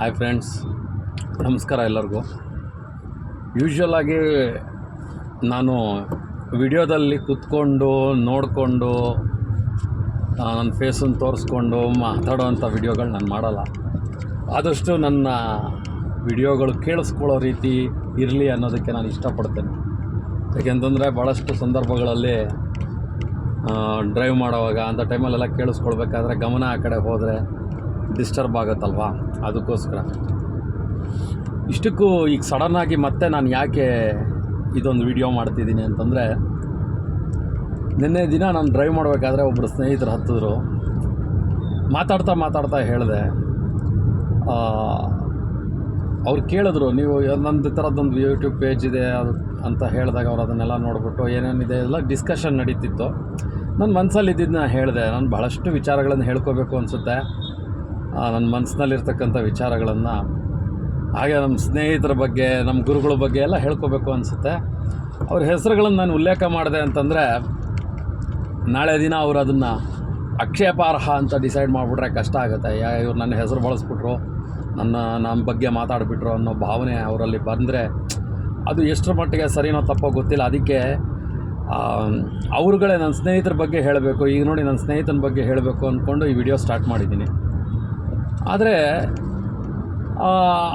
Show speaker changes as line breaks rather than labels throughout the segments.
Hi friends, ನಮಸ್ಕಾರ ಎಲ್ಲರಿಗೂ. ಯೂಶ್ವಲಾಗಿ ನಾನು ವಿಡಿಯೋದಲ್ಲಿ ಕೂತ್ಕೊಂಡು, ನೋಡಿಕೊಂಡು ನನ್ನ ಫೇಸನ್ನು ತೋರಿಸ್ಕೊಂಡು ಮಾತಾಡೋವಂಥ ವಿಡಿಯೋಗಳು ನಾನು ಮಾಡಲ್ಲ. ಆದಷ್ಟು ನನ್ನ ವಿಡಿಯೋಗಳು ಕೇಳಿಸ್ಕೊಳ್ಳೋ ರೀತಿ ಇರಲಿ ಅನ್ನೋದಕ್ಕೆ ನಾನು ಇಷ್ಟಪಡ್ತೇನೆ. ಯಾಕೆಂತಂದರೆ ಭಾಳಷ್ಟು ಸಂದರ್ಭಗಳಲ್ಲಿ ಡ್ರೈವ್ ಮಾಡೋವಾಗ ಅಂಥ ಟೈಮಲ್ಲೆಲ್ಲ ಕೇಳಿಸ್ಕೊಳ್ಬೇಕಾದ್ರೆ ಗಮನ ಆ ಕಡೆ ಹೋದರೆ ಡಿಸ್ಟರ್ಬ್ ಆಗುತ್ತಲ್ವಾ? ಅದಕ್ಕೋಸ್ಕರ. ಇಷ್ಟಕ್ಕೂ ಈಗ ಸಡನ್ನಾಗಿ ಮತ್ತೆ ನಾನು ಯಾಕೆ ಇದೊಂದು ವಿಡಿಯೋ ಮಾಡ್ತಿದ್ದೀನಿ ಅಂತಂದರೆ, ನಿನ್ನೆ ದಿನ ನಾನು ಡ್ರೈವ್ ಮಾಡಬೇಕಾದ್ರೆ ಒಬ್ಬರು ಸ್ನೇಹಿತರು ಹತ್ತಿದ್ರು. ಮಾತಾಡ್ತಾ ಮಾತಾಡ್ತಾ ಹೇಳಿದೆ. ಅವ್ರು ಕೇಳಿದ್ರು, ನೀವು ನಂದು ಥರದ್ದೊಂದು ಯೂಟ್ಯೂಬ್ ಪೇಜ್ ಇದೆ, ಅದು ಅಂತ ಹೇಳಿದಾಗ ಅವ್ರು ಅದನ್ನೆಲ್ಲ ನೋಡಿಬಿಟ್ಟು ಏನೇನಿದೆ? ಎಲ್ಲ ಡಿಸ್ಕಷನ್ ನಡೀತಿತ್ತು. ನನ್ನ ಮನಸ್ಸಲ್ಲಿ ನಾನು ಹೇಳಿದೆ. ನಾನು ಭಾಳಷ್ಟು ವಿಚಾರಗಳನ್ನು ಹೇಳ್ಕೋಬೇಕು ಅನಿಸುತ್ತೆ. ನನ್ನ ಮನಸ್ಸಿನಲ್ಲಿರ್ತಕ್ಕಂಥ ವಿಚಾರಗಳನ್ನು ಹಾಗೆ ನಮ್ಮ ಸ್ನೇಹಿತರ ಬಗ್ಗೆ, ನಮ್ಮ ಗುರುಗಳ ಬಗ್ಗೆ ಎಲ್ಲ ಹೇಳ್ಕೋಬೇಕು ಅನಿಸುತ್ತೆ. ಅವ್ರ ಹೆಸರುಗಳನ್ನು ನಾನು ಉಲ್ಲೇಖ ಮಾಡಿದೆ ಅಂತಂದರೆ, ನಾಳೆ ದಿನ ಅವರು ಅದನ್ನು ಅಕ್ಷೇಪಾರ್ಹ ಅಂತ ಡಿಸೈಡ್ ಮಾಡಿಬಿಟ್ರೆ ಕಷ್ಟ ಆಗುತ್ತೆ. ಯಾ, ಇವ್ರು ನನ್ನ ಹೆಸರು ಬಳಸ್ಬಿಟ್ರು, ನನ್ನ, ನಮ್ಮ ಬಗ್ಗೆ ಮಾತಾಡಿಬಿಟ್ರು ಅನ್ನೋ ಭಾವನೆ ಅವರಲ್ಲಿ ಬಂದರೆ ಅದು ಎಷ್ಟರ ಮಟ್ಟಿಗೆ ಸರಿನೋ ತಪ್ಪೋ ಗೊತ್ತಿಲ್ಲ. ಅದಕ್ಕೆ ಅವ್ರುಗಳೇ ನನ್ನ ಸ್ನೇಹಿತರ ಬಗ್ಗೆ ಹೇಳಬೇಕು. ಈಗ ನೋಡಿ ನನ್ನ ಸ್ನೇಹಿತನ ಬಗ್ಗೆ ಹೇಳಬೇಕು ಅಂದ್ಕೊಂಡು ಈ ವಿಡಿಯೋ ಸ್ಟಾರ್ಟ್ ಮಾಡಿದ್ದೀನಿ. ಆದರೆ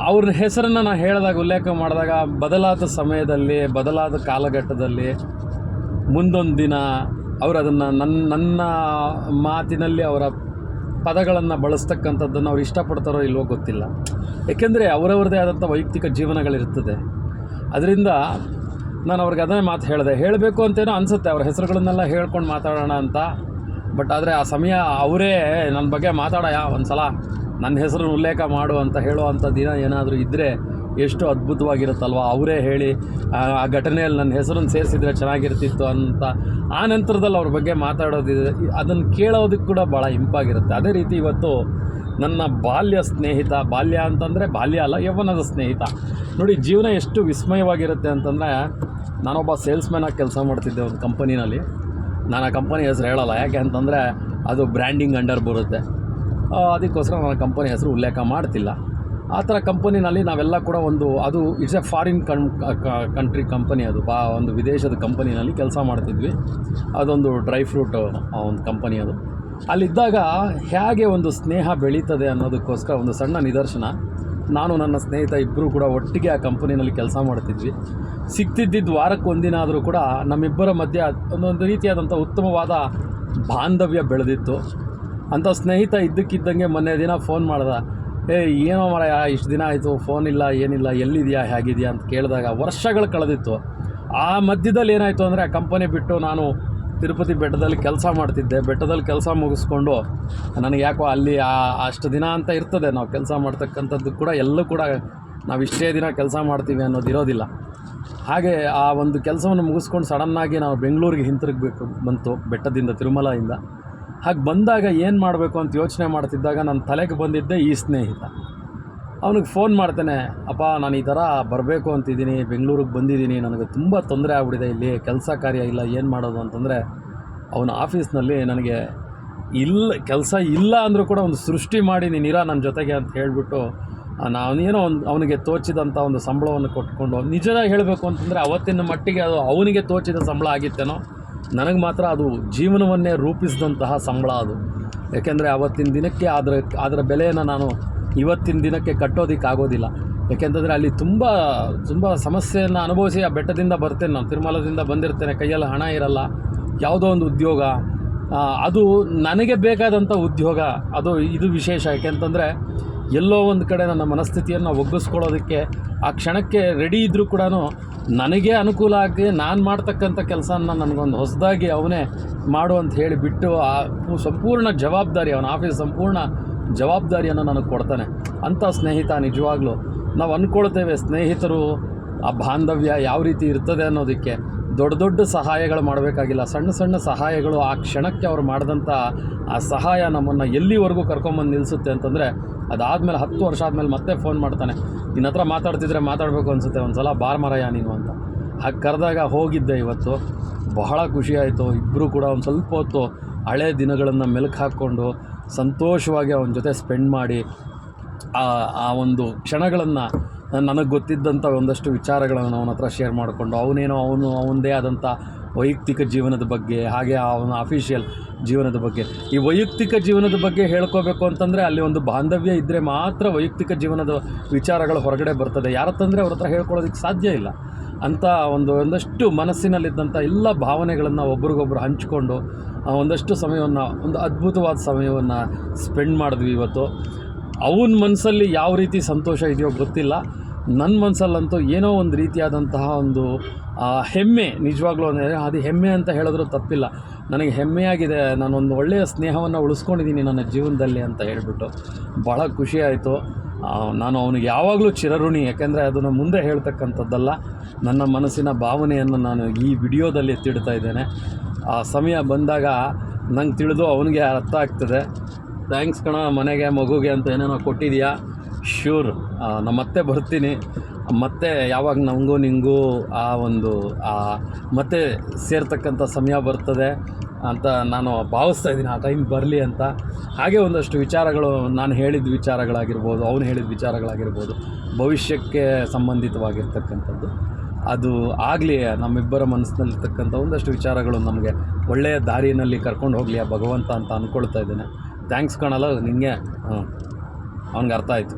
ಅವ್ರ ಹೆಸರನ್ನು ನಾನು ಹೇಳಿದಾಗ, ಉಲ್ಲೇಖ ಮಾಡಿದಾಗ, ಬದಲಾದ ಸಮಯದಲ್ಲಿ, ಬದಲಾದ ಕಾಲಘಟ್ಟದಲ್ಲಿ, ಮುಂದೊಂದು ದಿನ ಅವರು ಅದನ್ನು ನನ್ನ ನನ್ನ ಮಾತಿನಲ್ಲಿ ಅವರ ಪದಗಳನ್ನು ಬಳಸ್ತಕ್ಕಂಥದ್ದನ್ನು ಅವ್ರು ಇಷ್ಟಪಡ್ತಾರೋ ಇಲ್ವೋ ಗೊತ್ತಿಲ್ಲ. ಏಕೆಂದರೆ ಅವರವ್ರದ್ದೇ ಆದಂಥ ವೈಯಕ್ತಿಕ ಜೀವನಗಳಿರ್ತದೆ. ಅದರಿಂದ ನಾನು ಅವ್ರಿಗೆ ಅದನ್ನೇ ಮಾತು ಹೇಳಿದೆ. ಹೇಳಬೇಕು ಅಂತೇನೋ ಅನಿಸುತ್ತೆ, ಅವ್ರ ಹೆಸರುಗಳನ್ನೆಲ್ಲ ಹೇಳ್ಕೊಂಡು ಮಾತಾಡೋಣ ಅಂತ. ಬಟ್ ಆದರೆ ಆ ಸಮಯ ಅವರೇ ನನ್ನ ಬಗ್ಗೆ ಮಾತಾಡಯ ಒಂದು ಸಲ ನನ್ನ ಹೆಸರನ್ನು ಉಲ್ಲೇಖ ಮಾಡು ಅಂತ ಹೇಳುವಂಥ ದಿನ ಏನಾದರೂ ಇದ್ದರೆ ಎಷ್ಟು ಅದ್ಭುತವಾಗಿರುತ್ತಲ್ವ? ಅವರೇ ಹೇಳಿ, ಆ ಘಟನೆಯಲ್ಲಿ ನನ್ನ ಹೆಸರನ್ನು ಸೇರಿಸಿದ್ರೆ ಚೆನ್ನಾಗಿರ್ತಿತ್ತು ಅಂತ ಆ ನಂತರದಲ್ಲಿ ಅವ್ರ ಬಗ್ಗೆ ಮಾತಾಡೋದಿದೆ ಅದನ್ನು ಕೇಳೋದಕ್ಕೆ ಕೂಡ ಭಾಳ ಇಂಪಾಗಿರುತ್ತೆ. ಅದೇ ರೀತಿ ಇವತ್ತು ನನ್ನ ಬಾಲ್ಯ ಸ್ನೇಹಿತ, ಬಾಲ್ಯ ಅಂತಂದರೆ ಬಾಲ್ಯ ಅಲ್ಲ, ಯೌವನದ ಸ್ನೇಹಿತ. ನೋಡಿ, ಜೀವನ ಎಷ್ಟು ವಿಸ್ಮಯವಾಗಿರುತ್ತೆ ಅಂತಂದರೆ ನಾನೊಬ್ಬ ಸೇಲ್ಸ್ಮ್ಯಾನಾಗಿ ಕೆಲಸ ಮಾಡ್ತಿದ್ದೆ ಒಂದು ಕಂಪನಿನಲ್ಲಿ. ನಾನು ಆ ಕಂಪನಿ ಹೆಸರು ಹೇಳಲ್ಲ, ಯಾಕೆ ಅಂತಂದರೆ ಅದು ಬ್ರ್ಯಾಂಡಿಂಗ್ ಅಂಡರ್ ಬರುತ್ತೆ. ಅದಕ್ಕೋಸ್ಕರ ನಾನು ಕಂಪನಿ ಹೆಸರು ಉಲ್ಲೇಖ ಮಾಡ್ತಿಲ್ಲ. ಆ ಥರ ಕಂಪನಿನಲ್ಲಿ ನಾವೆಲ್ಲ ಕೂಡ ಒಂದು, ಅದು ಇಟ್ಸ್ ಎ ಫಾರಿನ್ ಕನ್ ಕಂಟ್ರಿ ಕಂಪನಿ ಅದು. ಬಾ, ಒಂದು ವಿದೇಶದ ಕಂಪನಿನಲ್ಲಿ ಕೆಲಸ ಮಾಡ್ತಿದ್ವಿ. ಅದೊಂದು ಡ್ರೈ ಫ್ರೂಟ್ ಒಂದು ಕಂಪನಿ ಅದು. ಅಲ್ಲಿದ್ದಾಗ ಹೇಗೆ ಒಂದು ಸ್ನೇಹ ಬೆಳೀತದೆ ಅನ್ನೋದಕ್ಕೋಸ್ಕರ ಒಂದು ಸಣ್ಣ ನಿದರ್ಶನ. ನಾನು ನನ್ನ ಸ್ನೇಹಿತ ಇಬ್ಬರು ಕೂಡ ಒಟ್ಟಿಗೆ ಆ ಕಂಪನಿನಲ್ಲಿ ಕೆಲಸ ಮಾಡ್ತಿದ್ವಿ. ಸಿಗ್ತಿದ್ದಿದ್ದು ವಾರಕ್ಕೆ ಒಂದಿನ ಆದರೂ ಕೂಡ ನಮ್ಮಿಬ್ಬರ ಮಧ್ಯೆ ಒಂದೊಂದು ರೀತಿಯಾದಂಥ ಉತ್ತಮವಾದ ಬಾಂಧವ್ಯ ಬೆಳೆದಿತ್ತು. ಅಂಥ ಸ್ನೇಹಿತ ಇದ್ದಕ್ಕಿದ್ದಂಗೆ ಮೊನ್ನೆ ದಿನ ಫೋನ್ ಮಾಡ್ದ. ಏ, ಏನೋ ಮರ ಇಷ್ಟು ದಿನ ಆಯಿತು ಫೋನ್ ಇಲ್ಲ, ಏನಿಲ್ಲ, ಎಲ್ಲಿದೆಯಾ, ಹೇಗಿದೆಯಾ? ಅಂತ ಕೇಳಿದಾಗ ವರ್ಷಗಳು ಕಳೆದಿತ್ತು. ಆ ಮಧ್ಯದಲ್ಲಿ ಏನಾಯಿತು ಅಂದರೆ ಆ ಕಂಪನಿ ಬಿಟ್ಟು ನಾನು ತಿರುಪತಿ ಬೆಟ್ಟದಲ್ಲಿ ಕೆಲಸ ಮಾಡ್ತಿದ್ದೆ. ಬೆಟ್ಟದಲ್ಲಿ ಕೆಲಸ ಮುಗಿಸ್ಕೊಂಡು ನನಗೆ ಯಾಕೋ ಅಲ್ಲಿ ಆ, ಅಷ್ಟು ದಿನ ಅಂತ ಇರ್ತದೆ. ನಾವು ಕೆಲಸ ಮಾಡ್ತಕ್ಕಂಥದ್ದು ಕೂಡ ಎಲ್ಲೂ ಕೂಡ ನಾವು ಇಷ್ಟೇ ದಿನ ಕೆಲಸ ಮಾಡ್ತೀವಿ ಅನ್ನೋದು ಇರೋದಿಲ್ಲ. ಹಾಗೆ ಆ ಒಂದು ಕೆಲಸವನ್ನು ಮುಗಿಸ್ಕೊಂಡು ಸಡನ್ನಾಗಿ ನಾವು ಬೆಂಗಳೂರಿಗೆ ಹಿಂತಿರುಗಬೇಕು ಬಂತು, ಬೆಟ್ಟದಿಂದ, ತಿರುಮಲೆಯಿಂದ. ಹಾಗೆ ಬಂದಾಗ ಏನು ಮಾಡಬೇಕು ಅಂತ ಯೋಚನೆ ಮಾಡ್ತಿದ್ದಾಗ ನನ್ನ ತಲೆಗೆ ಬಂದಿದ್ದೆ ಈ ಸ್ನೇಹಿತ. ಅವನಿಗೆ ಫೋನ್ ಮಾಡ್ತೇನೆ, ಅಪ್ಪ, ನಾನು ಈ ಥರ ಬರಬೇಕು ಅಂತಿದ್ದೀನಿ, ಬೆಂಗಳೂರಿಗೆ ಬಂದಿದ್ದೀನಿ, ನನಗೆ ತುಂಬ ತೊಂದರೆ ಆಗ್ಬಿಟ್ಟಿದೆ ಇಲ್ಲಿ, ಕೆಲಸ ಕಾರ್ಯ ಇಲ್ಲ, ಏನು ಮಾಡೋದು? ಅಂತಂದರೆ, ಅವನ ಆಫೀಸ್ನಲ್ಲಿ ನನಗೆ, ಇಲ್ಲ, ಕೆಲಸ ಇಲ್ಲ ಅಂದರೂ ಕೂಡ ಒಂದು ಸೃಷ್ಟಿ ಮಾಡಿ ನೀನಿರ ನನ್ನ ಜೊತೆಗೆ ಅಂತ ಹೇಳಿಬಿಟ್ಟು ನಾನೇನೋ ಒಂದು, ಅವನಿಗೆ ತೋಚಿದಂಥ ಒಂದು ಸಂಬಳವನ್ನು ಕೊಟ್ಕೊಂಡು ನಿಜ ಹೇಳಬೇಕು ಅಂತಂದರೆ ಅವತ್ತಿನ ಮಟ್ಟಿಗೆ ಅದು ಅವನಿಗೆ ತೋಚಿದ ಸಂಬಳ ಆಗಿತ್ತೇನೋ ನನಗೆ ಮಾತ್ರ ಅದು ಜೀವನವನ್ನೇ ರೂಪಿಸಿದಂತಹ ಸಂಬಳ ಅದು. ಯಾಕೆಂದರೆ ಅವತ್ತಿನ ದಿನಕ್ಕೆ ಅದರ ಅದರ ಬೆಲೆಯನ್ನು ನಾನು ಇವತ್ತಿನ ದಿನಕ್ಕೆ ಕಟ್ಟೋದಕ್ಕಾಗೋದಿಲ್ಲ. ಯಾಕೆಂತಂದರೆ ಅಲ್ಲಿ ತುಂಬ ತುಂಬ ಸಮಸ್ಯೆಯನ್ನು ಅನುಭವಿಸಿ ಆ ಬೆಟ್ಟದಿಂದ ಬರ್ತೇನೆ ನಾನು. ತಿರುಮಲದಿಂದ ಬಂದಿರ್ತೇನೆ, ಕೈಯಲ್ಲಿ ಹಣ ಇರಲ್ಲ, ಯಾವುದೋ ಒಂದು ಉದ್ಯೋಗ. ಅದು ನನಗೆ ಬೇಕಾದಂಥ ಉದ್ಯೋಗ. ಅದು, ಇದು ವಿಶೇಷ. ಯಾಕೆಂತಂದರೆ ಎಲ್ಲೋ ಒಂದು ಕಡೆ ನನ್ನ ಮನಸ್ಥಿತಿಯನ್ನು ಒಗ್ಗಿಸ್ಕೊಳ್ಳೋದಕ್ಕೆ ಆ ಕ್ಷಣಕ್ಕೆ ರೆಡಿ ಇದ್ದರೂ ಕೂಡ ನನಗೆ ಅನುಕೂಲ ಆಗಿ ನಾನು ಮಾಡ್ತಕ್ಕಂಥ ಕೆಲಸನ ನನಗೊಂದು ಹೊಸದಾಗಿ ಅವನೇ ಮಾಡು ಅಂತ ಹೇಳಿ ಬಿಟ್ಟು ಆ ಸಂಪೂರ್ಣ ಜವಾಬ್ದಾರಿ, ಅವನ ಆಫೀಸ್ ಸಂಪೂರ್ಣ ಜವಾಬ್ದಾರಿಯನ್ನು ನನಗೆ ಕೊಡ್ತಾನೆ. ಅಂಥ ಸ್ನೇಹಿತ ನಿಜವಾಗ್ಲೂ ನಾವು ಅಂದ್ಕೊಳ್ತೇವೆ ಸ್ನೇಹಿತರು ಆ ಬಾಂಧವ್ಯ ಯಾವ ರೀತಿ ಇರ್ತದೆ ಅನ್ನೋದಕ್ಕೆ. ದೊಡ್ಡ ದೊಡ್ಡ ಸಹಾಯಗಳು ಮಾಡಬೇಕಾಗಿಲ್ಲ. ಸಣ್ಣ ಸಣ್ಣ ಸಹಾಯಗಳು ಆ ಕ್ಷಣಕ್ಕೆ ಅವ್ರು ಮಾಡಿದಂಥ ಆ ಸಹಾಯ ನಮ್ಮನ್ನು ಎಲ್ಲಿವರೆಗೂ ಕರ್ಕೊಂಬಂದು ನಿಲ್ಲಿಸುತ್ತೆ ಅಂತಂದರೆ ಅದಾದಮೇಲೆ ಹತ್ತು ವರ್ಷ ಆದಮೇಲೆ ಮತ್ತೆ ಫೋನ್ ಮಾಡ್ತಾನೆ. ನಿನ್ನ ಹತ್ರ ಮಾತಾಡ್ತಿದ್ರೆ ಮಾತಾಡಬೇಕು ಅನಿಸುತ್ತೆ. ಒಂದು ಸಲ ಬಾರ್ ಮರಯ ನೀನು ಅಂತ. ಹಾಗೆ ಕರೆದಾಗ ಹೋಗಿದ್ದೆ ಇವತ್ತು. ಬಹಳ ಖುಷಿಯಾಯಿತು ಇಬ್ಬರು ಕೂಡ ಒಂದು ಸ್ವಲ್ಪ ಹೊತ್ತು ಹಳೆ ದಿನಗಳನ್ನು ಮೆಲುಕು ಹಾಕ್ಕೊಂಡು ಸಂತೋಷವಾಗಿ ಅವನ ಜೊತೆ ಸ್ಪೆಂಡ್ ಮಾಡಿ ಆ ಒಂದು ಕ್ಷಣಗಳನ್ನು ನನಗೆ ಗೊತ್ತಿದ್ದಂಥ ಒಂದಷ್ಟು ವಿಚಾರಗಳನ್ನು ಅವನ ಹತ್ರ ಶೇರ್ ಮಾಡಿಕೊಂಡು, ಅವನೇನೋ ಅವನು ಅವನದೇ ಆದಂಥ ವೈಯಕ್ತಿಕ ಜೀವನದ ಬಗ್ಗೆ, ಹಾಗೆ ಅವನ ಅಫಿಷಿಯಲ್ ಜೀವನದ ಬಗ್ಗೆ. ಈ ವೈಯಕ್ತಿಕ ಜೀವನದ ಬಗ್ಗೆ ಹೇಳ್ಕೋಬೇಕು ಅಂತಂದರೆ ಅಲ್ಲಿ ಒಂದು ಬಾಂಧವ್ಯ ಇದ್ದರೆ ಮಾತ್ರ ವೈಯಕ್ತಿಕ ಜೀವನದ ವಿಚಾರಗಳು ಹೊರಗಡೆ ಬರ್ತದೆ. ಯಾರತ್ತಂದರೆ ಅವ್ರ ಹತ್ರ ಹೇಳ್ಕೊಳ್ಳೋದಕ್ಕೆ ಸಾಧ್ಯ ಇಲ್ಲ. ಅಂತ ಒಂದು, ಒಂದಷ್ಟು ಮನಸ್ಸಿನಲ್ಲಿದ್ದಂಥ ಎಲ್ಲ ಭಾವನೆಗಳನ್ನು ಒಬ್ರಿಗೊಬ್ರು ಹಂಚಿಕೊಂಡು ಒಂದಷ್ಟು ಸಮಯವನ್ನು, ಒಂದು ಅದ್ಭುತವಾದ ಸಮಯವನ್ನು ಸ್ಪೆಂಡ್ ಮಾಡಿದ್ವಿ ಇವತ್ತು. ಅವನ ಮನಸ್ಸಲ್ಲಿ ಯಾವ ರೀತಿ ಸಂತೋಷ ಇದೆಯೋ ಗೊತ್ತಿಲ್ಲ. ನನ್ನ ಮನಸ್ಸಲ್ಲಂತೂ ಏನೋ ಒಂದು ರೀತಿಯಾದಂತಹ ಒಂದು ಹೆಮ್ಮೆ ನಿಜವಾಗ್ಲೂ ಅಂದರೆ ಅದು ಹೆಮ್ಮೆ ಅಂತ ಹೇಳಿದ್ರೂ ತಪ್ಪಿಲ್ಲ. ನನಗೆ ಹೆಮ್ಮೆಯಾಗಿದೆ, ನಾನೊಂದು ಒಳ್ಳೆಯ ಸ್ನೇಹವನ್ನು ಉಳಿಸ್ಕೊಂಡಿದ್ದೀನಿ ನನ್ನ ಜೀವನದಲ್ಲಿ ಅಂತ ಹೇಳಿಬಿಟ್ಟು ಭಾಳ ಖುಷಿ ಆಯಿತು. ನಾನು ಅವನಿಗೆ ಯಾವಾಗಲೂ ಚಿರಋಣಿ, ಯಾಕೆಂದರೆ ಅದನ್ನು ಮುಂದೆ ಹೇಳ್ತಕ್ಕಂಥದ್ದಲ್ಲ. ನನ್ನ ಮನಸ್ಸಿನ ಭಾವನೆಯನ್ನು ನಾನು ಈ ವಿಡಿಯೋದಲ್ಲಿ ತಿಳ್ತಾ ಇದ್ದೇನೆ. ಆ, ಸಮಯ ಬಂದಾಗ ನಂಗೆ ತಿಳಿದು ಅವನಿಗೆ ಅರ್ಥ ಆಗ್ತದೆ. ಥ್ಯಾಂಕ್ಸ್ ಕಣ, ಮನೆಗೆ, ಮಗುಗೆ ಅಂತ ಏನೇನೋ ಕೊಟ್ಟಿದೆಯಾ? ಶ್ಯೂರ್ ಮತ್ತೆ ಬರ್ತೀನಿ. ಮತ್ತೆ ಯಾವಾಗ ನಮಗೂ ನಿಂಗೂ ಆ ಒಂದು ಮತ್ತೆ ಸೇರ್ತಕ್ಕಂಥ ಸಮಯ ಬರ್ತದೆ ಅಂತ ನಾನು ಭಾವಿಸ್ತಾ ಇದ್ದೀನಿ. ಆ ಟೈಮ್ ಬರಲಿ ಅಂತ. ಹಾಗೆ ಒಂದಷ್ಟು ವಿಚಾರಗಳು ನಾನು ಹೇಳಿದ ವಿಚಾರಗಳಾಗಿರ್ಬೋದು, ಅವನು ಹೇಳಿದ ವಿಚಾರಗಳಾಗಿರ್ಬೋದು, ಭವಿಷ್ಯಕ್ಕೆ ಸಂಬಂಧಿತವಾಗಿರ್ತಕ್ಕಂಥದ್ದು. ಅದು ಆಗಲಿ, ನಮ್ಮಿಬ್ಬರ ಮನಸ್ಸಿನಲ್ಲಿರ್ತಕ್ಕಂಥ ಒಂದಷ್ಟು ವಿಚಾರಗಳು ನಮಗೆ ಒಳ್ಳೆಯ ದಾರಿಯಲ್ಲಿ ಕರ್ಕೊಂಡು ಹೋಗಲಿ ಆ ಭಗವಂತ ಅಂತ ಅಂದ್ಕೊಳ್ತಾ ಇದ್ದೇನೆ. ಥ್ಯಾಂಕ್ಸ್ ಕಾಣಲ್ಲ ನಿಮಗೆ ಹಾಂ ಅವ್ನಿಗೆ ಅರ್ಥ ಆಯಿತು.